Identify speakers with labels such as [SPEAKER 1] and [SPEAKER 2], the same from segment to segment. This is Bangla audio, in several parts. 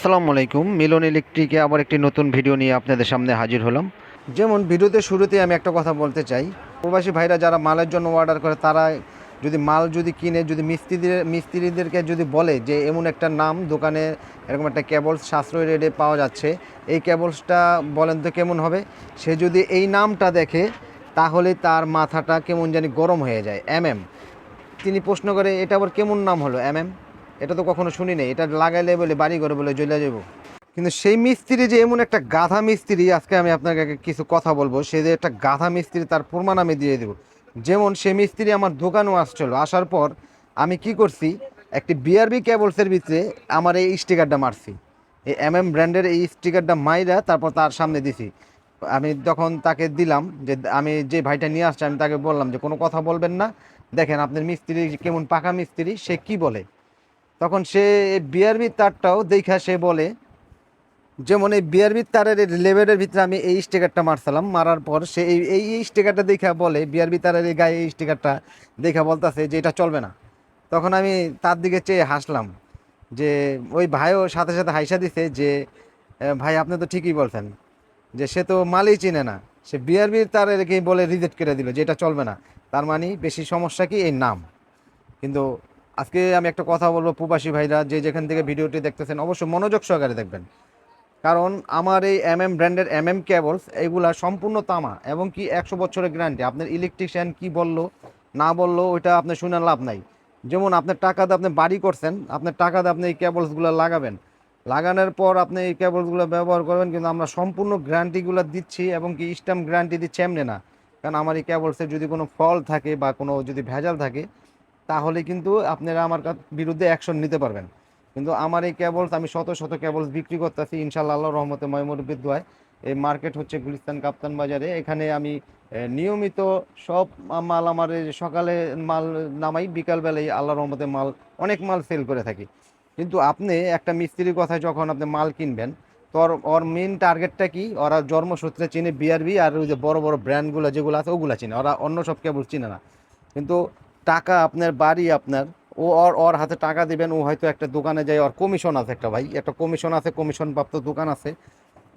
[SPEAKER 1] আসসালামু আলাইকুম। মিলন ইলেকট্রিকে আবার একটি নতুন ভিডিও নিয়ে আপনাদের সামনে হাজির হলাম। যেমন ভিডিওতে শুরুতে আমি একটা কথা বলতে চাই। প্রবাসী ভাইরা যারা মালের জন্য অর্ডার করে, তারা যদি মাল যদি কিনে, যদি মিস্ত্রিদের, মিস্ত্রিদেরকে যদি বলে যে এমন একটা নাম দোকানে এরকম একটা কেবলস সাশ্রয় রেটে পাওয়া যাচ্ছে, এই কেবলসটা বলেন তো কেমন হবে? সে যদি এই নামটা দেখে, তাহলে তার মাথাটা কেমন জানি গরম হয়ে যায়। এম তিনি প্রশ্ন করে, এটা আবার কেমন নাম হলো? এম এম এটা তো কখনো শুনি নাই। এটা লাগাইলে বলে বাড়ি ঘরে বলে জ্বলে যাব কিন্তু সেই মিস্ত্রি যে এমন একটা গাধা মিস্ত্রি, আজকে আমি আপনাকে কিছু কথা বলব, সে যে একটা গাধা মিস্ত্রি তার প্রমাণ আমি দিয়ে দেবো। যেমন সে মিস্ত্রি আমার দোকানেও আসছিল, আসার পর আমি কি করছি, একটি বিআরবি কেবলসের ভিতরে আমার এই স্টিকারটা মারছি। এই এম এম ব্র্যান্ডের এই স্টিকারটা মাইরা তারপর তার সামনে দিছি। আমি তখন তাকে দিলাম যে, আমি যে ভাইটা নিয়ে আসছে, আমি তাকে বললাম যে, কোনো কথা বলবেন না। দেখেন, আপনার মিস্ত্রি কেমন পাকা মিস্ত্রি, সে কি বলে? তখন সে বিআরবি তারটাও দেখা সে বলে, যেমন এই বিআরবি তারের লেভেলের ভিতরে আমি এই স্টিকারটা মারছিলাম, মারার পর সে এই এই স্টিকারটা দেখা বলে, বিআরবি তারের এই গায়ে এই স্টিকারটা দেখা বলতেছে যে এটা চলবে না। তখন আমি তার দিকে চেয়ে হাসলাম যে ওই ভাইও সাথে সাথে হাইসা দিছে যে ভাই, আপনি তো ঠিকই বলছেন যে সে তো মালই চিনে না। সে বিআরবির তারের বলে রিজেক্ট করে দিল যে এটা চলবে না। তার মানে বেশি সমস্যা কি এই নাম? কিন্তু আজকে আমি একটা কথা বলব প্রবাসী ভাইরা, যে যেখান থেকে ভিডিওটি দেখতেছেন, অবশ্যই মনোযোগ সহকারে দেখবেন। কারণ আমার এই এম এম ব্র্যান্ডের এম এম কেবলস এগুলা সম্পূর্ণ তামা এবং কি একশো বছরের গ্যারান্টি। আপনার ইলেকট্রিশিয়ান কি বলল, না বলল, ওইটা আপনি শুনে লাভ নাই। যেমন আপনার টাকা দিয়ে আপনি বাড়ি করছেন, আপনার টাকা দিয়ে আপনি এই কেবলসগুলো লাগাবেন। লাগানোর পর আপনি এই কেবলসগুলো ব্যবহার করবেন, কিন্তু আমরা সম্পূর্ণ গ্যারান্টিগুলো দিচ্ছি এবং কি স্ট্যাম্প গ্যারান্টি দিচ্ছি এমনি না। কারণ আমার এই কেবলসের যদি কোনো ফল থাকে বা কোনো যদি ভেজাল থাকে তাহলে কিন্তু আপনারা আমার বিরুদ্ধে অ্যাকশন নিতে পারবেন। কিন্তু আমার এই কেবলস আমি শত শত কেবলস বিক্রি করতেছি ইনশাল্লাহ আল্লাহ রহমতে ময়মুরবিদ দোয়ায়। এই মার্কেট হচ্ছে গুলিস্তান কাপ্তান বাজারে। এখানে আমি নিয়মিত সব মাল আমার সকালে মাল নামাই, বিকালবেলায় আল্লাহ রহমতে মাল, অনেক মাল সেল করে থাকি। কিন্তু আপনি একটা মিস্ত্রির কথায় যখন আপনি মাল কিনবেন তো ওর মেন টার্গেটটা কি? ওরা জন্মসূত্রে চিনে বিআরবি আর ওই যে বড় বড় ব্র্যান্ডগুলো যেগুলো আছে, ওগুলো চিনে। ওরা অন্য সব কেবল চিনে না। কিন্তু টাকা আপনার, বাড়ি আপনার, ও ওর ওর হাতে টাকা দিবেন, ও হয়তো একটা দোকানে যায়, ওর কমিশন আছে একটা ভাই, একটা কমিশন আছে কমিশন প্রাপ্ত দোকান আছে।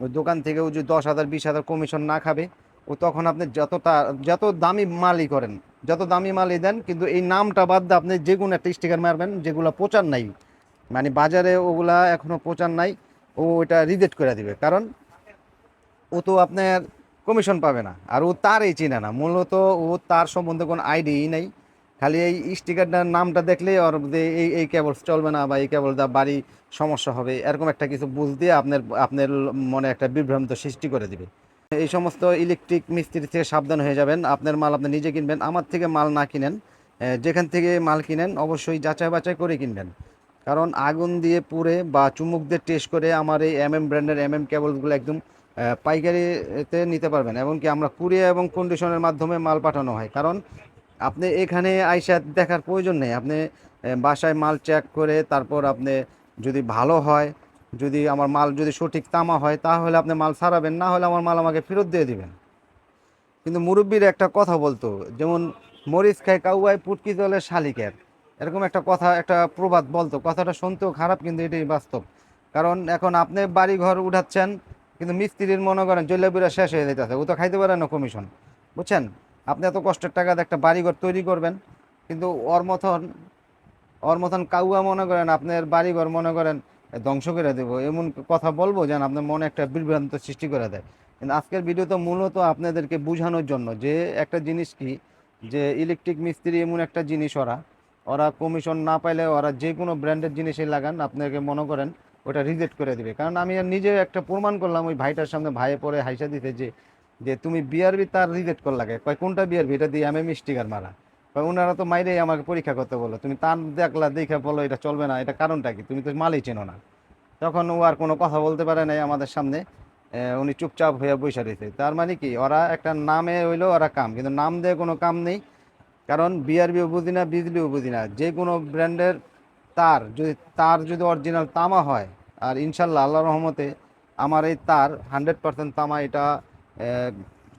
[SPEAKER 1] ওই দোকান থেকে ও যদি দশ হাজার, বিশ হাজার কমিশন না খাবে, ও তখন আপনি যতটা যত দামি মালই করেন, যত দামি মালই দেন, কিন্তু এই নামটা বাদ দিয়ে আপনি যে কোনো একটা স্টিকার মারবেন, যেগুলো প্রচার নাই। মানে বাজারে ওগুলা এখনও প্রচার নাই, ও ওইটা রিজেক্ট করে দিবে, কারণ ও তো আপনার কমিশন পাবে না, আর ও তারই চিনে না, মূলত ও তার সম্বন্ধে কোনো আইডিয়াই নাই। খালি এই স্টিকারটার নামটা দেখলে ওর এই এই কেবলস চলবে না বা এই কেবল দা বাড়ি সমস্যা হবে, এরকম একটা কিছু বুঝ দিয়ে আপনার আপনার মনে একটা বিভ্রান্ত সৃষ্টি করে দিবে। এই সমস্ত ইলেকট্রিক মিস্ত্রি থেকে সাবধান হয়ে যাবেন। আপনার মাল আপনি নিজে কিনবেন, আমার থেকে মাল না কিনেন যেখান থেকে মাল কিনেন অবশ্যই যাচাই বাছাই করে কিনবেন। কারণ আগুন দিয়ে পুড়ে বা চুমুক দিয়ে টেস্ট করে আমার এই এম এম ব্র্যান্ডের এম এম কেবলগুলো একদম পাইকারিতে নিতে পারবেন। এমনকি আমরা কুরিয়া এবং কন্ডিশনের মাধ্যমে মাল পাঠানো হয়। কারণ আপনি এখানে আইসা দেখার প্রয়োজন নেই। আপনি বাসায় মাল চেক করে তারপর আপনি যদি ভালো হয়, যদি আমার মাল যদি সঠিক তামা হয়, তাহলে আপনি মাল ছাড়াবেন, না হলে আমার মাল আমাকে ফেরত দিয়ে দিবেন। কিন্তু মুরব্বীর একটা কথা বলতো, যেমন মরিচ খায় কাউয়ায়, পুটকি জলে শালিকের। এরকম একটা কথা, একটা প্রবাদ বলতো। কথাটা শুনতেও খারাপ, কিন্তু এটাই বাস্তব। কারণ এখন আপনি বাড়ি ঘর উঠাচ্ছেন, কিন্তু মিস্ত্রির মনে করেন জৈলাবিরা শেষ হয়ে যেতেছে ও তো খাইতে পারে না কমিশন বুঝছেন? আপনি এত কষ্টের টাকা একটা বাড়িঘর তৈরি করবেন, কিন্তু ওর মতন ওর মতন কাউয়া মনে করেন, আপনার বাড়িঘর মনে করেন ধ্বংস করে দেবো। এমন কথা বলব যেন আপনার মনে একটা বিভ্রান্ত সৃষ্টি করে দেয়। কিন্তু আজকের ভিডিও তো মূলত আপনাদেরকে বোঝানোর জন্য যে একটা জিনিস কি, যে ইলেকট্রিক মিস্ত্রি এমন একটা জিনিস ওরা ওরা কমিশন না পাইলে ওরা যে কোনো ব্র্যান্ডের জিনিসই লাগান, আপনাকে মনে করেন ওটা রিজেক্ট করে দিবে। কারণ আমি নিজে একটা প্রমাণ করলাম, ওই ভাইটার সামনে ভাইয়ে পরে হাইসা দিতে যে যে তুমি বিআরবি তার রিজেক্ট কর লাগে। কয়, কোনটা বিআরবি এটা দিয়ে এমএম স্টিকার মারা। কয় ওনারা তো মাইরেই আমাকে পরীক্ষা করতে বলো তুমি তার দেখলা, দেখে বলো এটা চলবে না। এটা কারণটা কি? তুমি তো মালই চেনো না। তখন ও আর কোনো কথা বলতে পারে নাই আমাদের সামনে। উনি চুপচাপ হয়ে বসে রয়েছে। তার মানে কি? ওরা একটা নামে হইল, ওরা কাম। কিন্তু নাম দিয়ে কোনো কাম নেই। কারণ বিআরবিও বুঝি না বিজলিও বুঝি না। যে কোনো ব্র্যান্ডের তার, যদি তার যদি অরিজিনাল তামা হয়, আর ইনশাল্লাহ আল্লাহ রহমতে আমার এই তার হান্ড্রেড পার্সেন্ট তামা এটা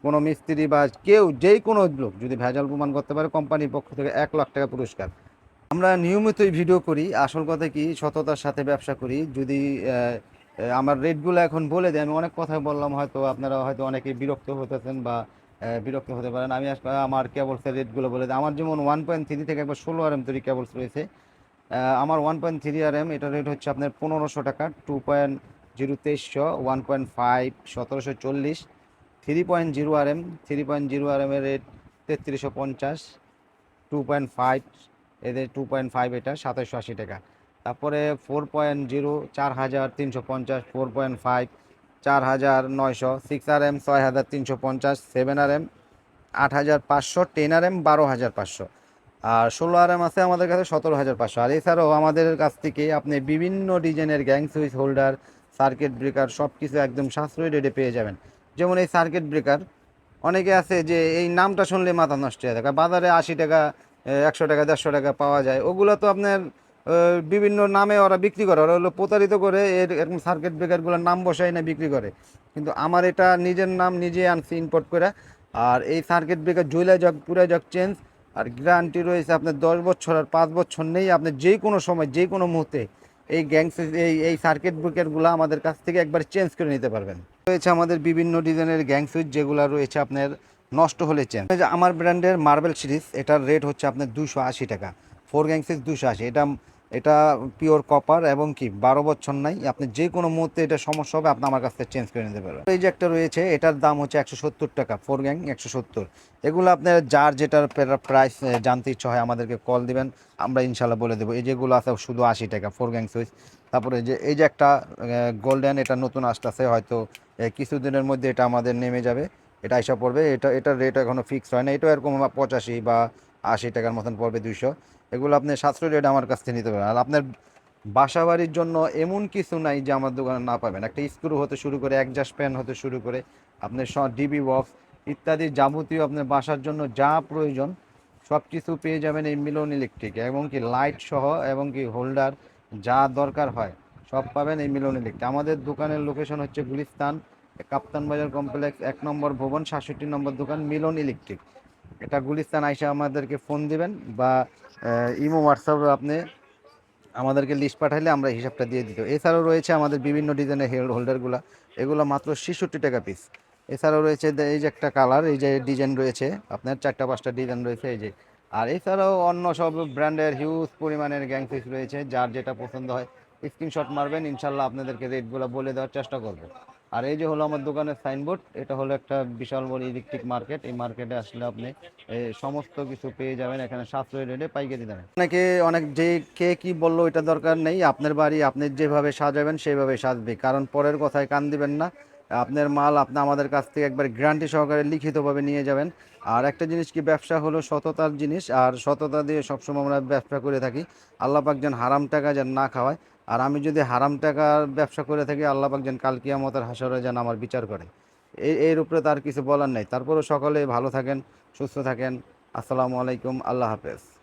[SPEAKER 1] কোনো মিস্ত্রি বা কেউ যেই কোনো লোক যদি ভেজাল প্রমাণ করতে পারে কোম্পানির পক্ষ থেকে এক লাখ টাকা পুরস্কার। আমরা নিয়মিতই ভিডিও করি, আসল কথা কি, সততার সাথে ব্যবসা করি। যদি আমার রেটগুলো এখন বলে দিই আমি অনেক কথা বললাম, হয়তো আপনারা হয়তো অনেকে বিরক্ত হতেছেন বা বিরক্ত হতে পারেন। আমি আমার কেবলসের রেটগুলো বলে দিই। আমার যেমন ওয়ান পয়েন্ট থ্রি থেকে একবার ষোলো আর এম তৈরি কেবলস রয়েছে। আমার one point three R M এটার রেট হচ্ছে আপনার পনেরোশো টাকা টু পয়েন্ট জিরো তেইশশো ওয়ান পয়েন্ট ফাইভ সতেরোশো চল্লিশ। Three point zero R M three point zero R এমের rate তেত্রিশশো পঞ্চাশ টু পয়েন্ট ফাইভ এদের টু পয়েন্ট ফাইভ এটা সাতাশশো আশি টাকা। তারপরে ফোর পয়েন্ট জিরো চার হাজার তিনশো পঞ্চাশ ফোর পয়েন্ট ফাইভ চার হাজার নয়শো সিক্স আর এম ছয় হাজার তিনশো পঞ্চাশ সেভেন আর এম আট হাজার পাঁচশো টেন আর এম বারো হাজার পাঁচশো আর ষোলো আর এম আছে আমাদের কাছে সতেরো হাজার পাঁচশো। আর এছাড়াও আমাদের কাছ থেকে আপনি বিভিন্ন ডিজাইনের gang switch holder circuit breaker সব কিছু একদম সাশ্রয়ী রেটে পেয়ে যাবেন। যেমন এই সার্কিট ব্রেকার অনেকে আছে যে এই নামটা শুনলে মাথা নষ্ট হয়ে থাকে বাজারে আশি টাকা একশো টাকা, দেড়শো টাকা পাওয়া যায়। ওগুলো তো আপনার বিভিন্ন নামে ওরা বিক্রি করে। ওরা হলো প্রতারিত করে এর এরকম সার্কিট ব্রেকারগুলোর নাম বসায় না, বিক্রি করে। কিন্তু আমার এটা নিজের নাম নিজে আনছি ইম্পোর্ট করে। আর এই সার্কিট ব্রেকার জুয়েলা জগ পুরা জগ চেঞ্জ আর গ্যারান্টি রয়েছে আপনার দশ বছর আর পাঁচ বছর নেই। আপনি যে কোনো সময়, যে কোনো মুহূর্তে এই গ্যাংস এই এই সার্কিট ব্রেকারগুলো আমাদের কাছ থেকে একবার চেঞ্জ করে নিতে পারবেন। রয়েছে আমাদের বিভিন্ন ডিজাইনের গ্যাং সুইচ যেগুলো রয়েছে আপনার নষ্ট হলে যে আমার ব্র্যান্ডের মার্বেল সিরিজ, এটার রেট হচ্ছে আপনার দুশো আশি টাকা। ফোর গ্যাং সুইচ দুশো আশি। এটা এটা পিওর কপার এবং কি, বারো বছর নাই। আপনি যে কোনো মুহূর্তে এটা সমস্যা হবে, আপনি আমার কাছ থেকে চেঞ্জ করে নিতে পারবেন। এই যে একটা রয়েছে, এটার দাম হচ্ছে একশো সত্তর টাকা, ফোর গ্যাং একশো সত্তর। এগুলো আপনার যার যেটার প্রাইস জানতে ইচ্ছা হয় আমাদেরকে কল দিবেন, আমরা ইনশাল্লাহ বলে দেবো। এই যেগুলো আছে, শুধু আশি টাকা, ফোর গ্যাং সুইচ। তারপরে যে এই যে একটা গোল্ডেন এটা নতুন আসতেছে, হয়তো কিছুদিনের মধ্যে এটা আমাদের নেমে যাবে। এটা এসে পড়বে, এটা, এটার রেট এখনও ফিক্স হয় না। এটাও এরকম পঁচাশি বা আশি টাকার মতন পড়বে দুইশো। এগুলো আপনি সাশ্রয় রেট আমার কাছ থেকে নিতে পারেন। আর আপনার বাসা বাড়ির জন্য এমন কিছু নাই যে আমার দোকানে না পাবেন। একটা স্ক্রু হতে শুরু করে একজাস্ট প্যান হতে শুরু করে, আপনার ডিবি বক্স ইত্যাদি যাবতীয় আপনার বাসার জন্য যা প্রয়োজন সব কিছু পেয়ে যাবেন এই মিলন ইলেকট্রিক এবং কি লাইট সহ, এবং কি হোল্ডার যা দরকার হয়, সব পাবেন এই মিলন ইলেকট্রিক আমাদের দোকানের লোকেশন হচ্ছে গুলিস্তান, কাপ্তান বাজার কমপ্লেক্স এক নম্বর ভবন, সাতষট্টি নম্বর দোকান, মিলন ইলেকট্রিক এটা গুলিস্তান আইসা আমাদেরকে ফোন দিবেন বা ইমো হোয়াটসঅ্যাপে আপনি আমাদেরকে লিস্ট পাঠাইলে আমরা হিসাবটা দিয়ে দিত। এছাড়াও রয়েছে আমাদের বিভিন্ন ডিজাইনের হেড হোল্ডারগুলো এগুলো মাত্র ছেষট্টি টাকা পিস এছাড়াও রয়েছে এই যে একটা কালার এই যে ডিজাইন রয়েছে, আপনার চারটা পাঁচটা ডিজাইন রয়েছে, এই যে আর এছাড়াও অন্য সব ব্র্যান্ডের হিউজ পরিমাণের গ্যাং রয়েছে, যার যেটা পছন্দ হয় স্ক্রিনশট মারবেন ইনশাল্লাহ আপনাদেরকে রেটগুলো বলে দেওয়ার চেষ্টা করব। আর এই যে হলো আমার দোকানের সাইনবোর্ড এটা হলো একটা বিশাল বড় ইলেকট্রিক মার্কেট এই মার্কেটে আসলে আপনি সমস্ত কিছু পেয়ে যাবেন, এখানে সাশ্রয়ী রেটে পাইকারি দামে। অনেকে, অনেক যে কে কি বলল এটা দরকার নেই, আপনার বাড়ি আপনি যেভাবে সাজাবেন, সেভাবে সাজবে, কারণ পরের কথায় কান দিবেন না। আপনার মাল আপনি আমাদের কাছ থেকে একবার গ্যারান্টি সহকারে লিখিতভাবে নিয়ে যাবেন। আর একটা জিনিস কি, ব্যবসা হলো সততার জিনিস, আর সততা দিয়ে সবসময় আমরা ব্যবসা করে থাকি। আল্লাহ পাক যেন হারাম টাকা যেন না খাওয়ায়। আর আমি যদি হারাম টাকার ব্যবসা করে থাকি, আল্লাহ পাক যেন কাল কিয়ামতের হাসরে যেন আমার বিচার করে। এই এর উপরে তার কিছু বলার নেই। তারপরেও সকলে ভালো থাকেন, সুস্থ থাকেন। আসসালামু আলাইকুম, আল্লাহ হাফেজ।